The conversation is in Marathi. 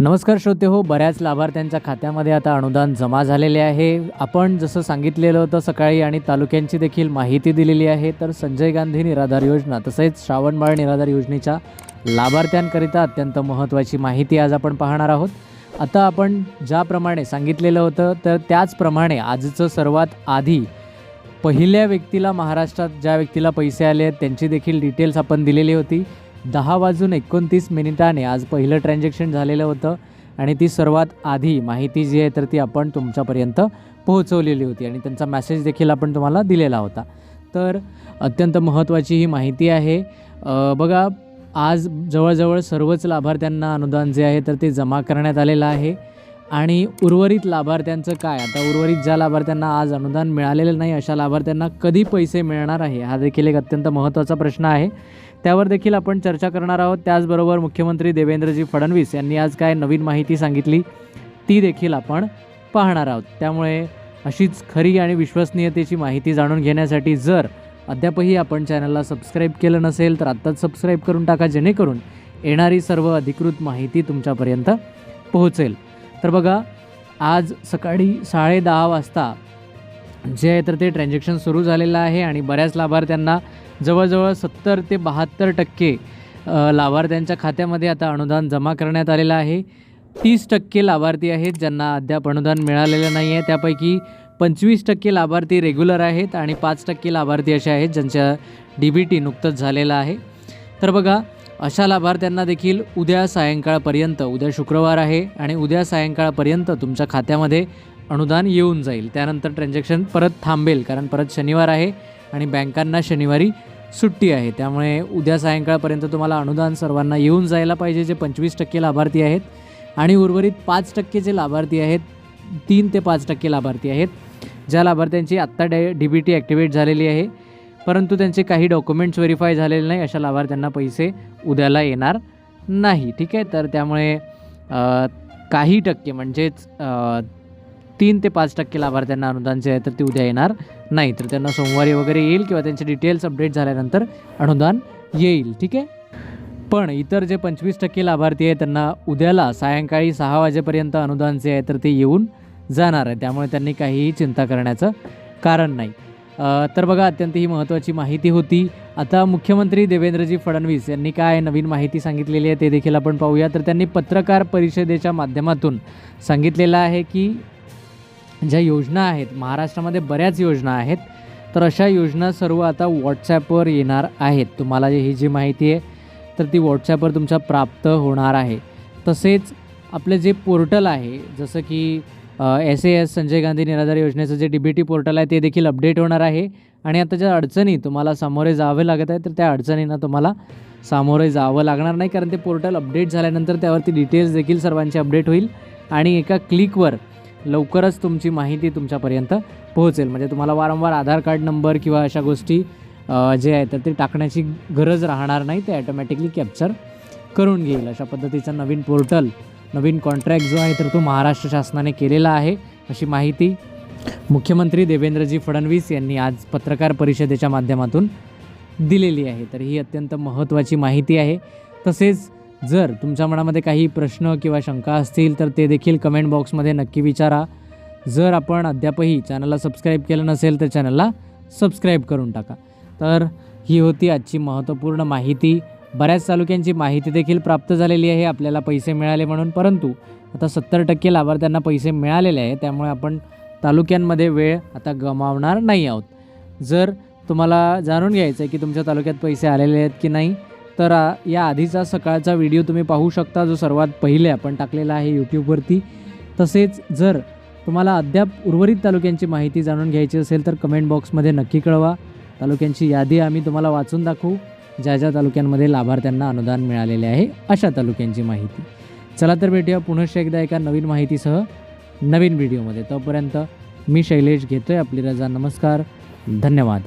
नमस्कार श्रोते हो बऱ्याच लाभार्थ्यांच्या खात्यामध्ये आता अनुदान जमा झालेले आहे. आपण जसं सांगितलेलं होतं सकाळी आणि तालुक्यांची देखील माहिती दिलेली आहे तर संजय गांधी निराधार योजना तसेच श्रावणबाळ निराधार योजनेच्या लाभार्थ्यांकरिता अत्यंत महत्त्वाची माहिती आज आपण पाहणार आहोत. आता आपण ज्याप्रमाणे सांगितलेलं होतं तर त्याचप्रमाणे आजचं सर्वात आधी पहिल्या व्यक्तीला महाराष्ट्रात ज्या व्यक्तीला पैसे आले आहेत त्यांची देखील डिटेल्स आपण दिलेली होती. दहा वाजून एकोणतीस मिनिटाने आज पहिलं ट्रान्झॅक्शन झालेलं होतं आणि ती सर्वात आधी माहिती जी आहे तर ती आपण तुमच्यापर्यंत पोहोचवलेली होती आणि त्यांचा मेसेज देखील आपण तुम्हाला दिलेला होता. तर अत्यंत महत्त्वाची ही माहिती आहे. बघा आज जवळजवळ सर्वच लाभार्थ्यांना अनुदान जे आहे तर ते जमा करण्यात आलेलं आहे. आणि उर्वरित लाभार्थ्यांचं काय? आता उर्वरित ज्या लाभार्थ्यांना आज अनुदान मिळालेलं नाही अशा लाभार्थ्यांना कधी पैसे मिळणार आहे? हा देखील एक अत्यंत महत्त्वाचा प्रश्न आहे. त्यावर देखील आपण चर्चा करणार आहोत. त्याचबरोबर मुख्यमंत्री देवेंद्रजी फडणवीस यांनी आज काय नवीन माहिती सांगितली ती देखील आपण पाहणार आहोत. त्यामुळे अशीच खरी आणि विश्वसनीयतेची माहिती जाणून घेण्यासाठी जर अद्यापही आपण चॅनलला सबस्क्राईब केलं नसेल तर आत्ताच सबस्क्राईब करून टाका जेणेकरून येणारी सर्व अधिकृत माहिती तुमच्यापर्यंत पोहोचेल. तर बघा आज सकाळी साडे दहा वाजता जे आहे तर ते ट्रान्झॅक्शन सुरू झालेलं आहे आणि बऱ्याच लाभार्थ्यांना जवळजवळ सत्तर ते बहात्तर टक्के लाभार्थ्यांच्या खात्यामध्ये आता अनुदान जमा करण्यात आलेलं आहे. तीस टक्के लाभार्थी आहेत ज्यांना अद्याप अनुदान मिळालेलं नाही आहे. त्यापैकी पंचवीस टक्के लाभार्थी रेग्युलर आहेत आणि पाच टक्के लाभार्थी असे आहेत ज्यांच्या डी बी टी नुकतंच झालेलं आहे. तर बघा अशा लाभार्थ्यांना देखील उद्या सायंकाळपर्यंत उद्या शुक्रवार आहे आणि उद्या सायंकाळपर्यंत तुमच्या खात्यामध्ये अनुदान येऊन जाईल. त्यानंतर ट्रान्झॅक्शन परत थांबेल कारण परत शनिवार आहे आणि बँकांना शनिवारी सुट्टी आहे. त्यामुळे उद्या सायंकाळपर्यंत तुम्हाला अनुदान सर्वांना येऊन जायला पाहिजे जे पंचवीस टक्के लाभार्थी आहेत. आणि उर्वरित पाच टक्के जे लाभार्थी आहेत तीन ते पाच टक्के लाभार्थी आहेत ज्या लाभार्थ्यांची आत्ता डे डी बी टी ॲक्टिवेट झालेली आहे. परंतु त्यांचे काही डॉक्युमेंट्स व्हेरीफाय झालेले नाही अशा लाभार्थ्यांना पैसे उद्याला येणार नाही. ठीक आहे? तर त्यामुळे काही टक्के म्हणजेच तीन ते पाच टक्के लाभार्थ्यांना अनुदान जे आहे तर ते उद्या येणार नाही. तर त्यांना सोमवारी वगैरे येईल किंवा त्यांचे डिटेल्स अपडेट झाल्यानंतर अनुदान येईल. ठीक आहे? पण इतर जे पंचवीस टक्के लाभार्थी आहे त्यांना उद्याला सायंकाळी सहा वाजेपर्यंत अनुदान जे आहे तर ते येऊन जाणार आहे त्यामुळे त्यांनी काहीही चिंता करण्याचं कारण नाही. तर बघा अत्यंत ही महत्त्वाची माहिती होती. आता मुख्यमंत्री देवेंद्रजी फडणवीस यांनी काय नवीन माहिती सांगितलेली आहे ते देखील आपण पाहूया. तर त्यांनी पत्रकार परिषदेच्या माध्यमातून सांगितलेलं आहे की ज्या योजना आहेत महाराष्ट्रामध्ये बऱ्याच योजना आहेत तर अशा योजना सर्व आता व्हॉट्सॲपवर येणार आहेत. तुम्हाला ही जी माहिती आहे तर ती व्हॉट्सॲपवर तुमच्या प्राप्त होणार आहे. तसेच आपले जे पोर्टल आहे जसं की S A S Sanjay Gandhi निराधार योजनेचं जे डी बी टी पोर्टल आहे ते देखील अपडेट होणार आहे. आणि आता ज्या अडचणी तुम्हाला सामोरे जावे लागत आहे तर त्या अडचणींना तुम्हाला सामोरे जावं लागणार नाही कारण ते पोर्टल अपडेट झाल्यानंतर त्यावरती डिटेल्स देखील सर्वांची अपडेट होईल. आणि एका क्लिकवर लवकरच तुमची माहिती तुमच्यापर्यंत पोहोचेल. म्हणजे तुम्हाला वारंवार आधार कार्ड नंबर किंवा अशा गोष्टी जे आहेत तर ते टाकण्याची गरज राहणार नाही. ते ॲटोमॅटिकली कॅप्चर करून घेईल. अशा पद्धतीचं नवीन पोर्टल नवीन कॉन्ट्रॅक्ट जो आहे तर तो महाराष्ट्र शासनाने केलेला आहे अशी माहिती मुख्यमंत्री देवेंद्रजी फडणवीस यांनी आज पत्रकार परिषदेच्या माध्यमातून दिलेली आहे. तर ही अत्यंत महत्त्वाची माहिती आहे. तसेच जर तुमच्या मनामध्ये काही प्रश्न किंवा शंका असतील तर ते देखील कमेंट बॉक्समध्ये नक्की विचारा. जर आपण अद्यापही चॅनलला सबस्क्राईब केलं नसेल तर चॅनलला सबस्क्राईब करून टाका. तर ही होती आजची महत्त्वपूर्ण माहिती. बऱ्याच तालुक्यांची माहिती देखील प्राप्त झालेली आहे आपल्याला पैसे मिळाले म्हणून. परंतु आता सत्तर टक्के लाभार्थ्यांना पैसे मिळालेले आहे त्यामुळे आपण तालुक्यांमध्ये वेळ आता गमावणार नाही आहोत. जर तुम्हाला जाणून घ्यायचं आहे की तुमच्या तालुक्यात पैसे आलेले आहेत की नाही तर या आधीचा सकाळचा व्हिडिओ तुम्ही पाहू शकता जो सर्वात पहिले आपण टाकलेला आहे यूट्यूबवरती. तसेच जर तुम्हाला अद्याप उर्वरित तालुक्यांची माहिती जाणून घ्यायची असेल तर कमेंट बॉक्समध्ये नक्की कळवा. तालुक्यांची यादी आम्ही तुम्हाला वाचून दाखवू. ज्या ज्या तालुक्यांमध्ये लाभार्थ्यांना अनुदान मिळालेले आहे अशा तालुक्यांची माहिती. चला तर भेटूया पुनश्च एकदा एका नवीन माहितीसह नवीन व्हिडिओमध्ये. तोपर्यंत मी शैलेश घेतोय आपली रजा. नमस्कार. धन्यवाद.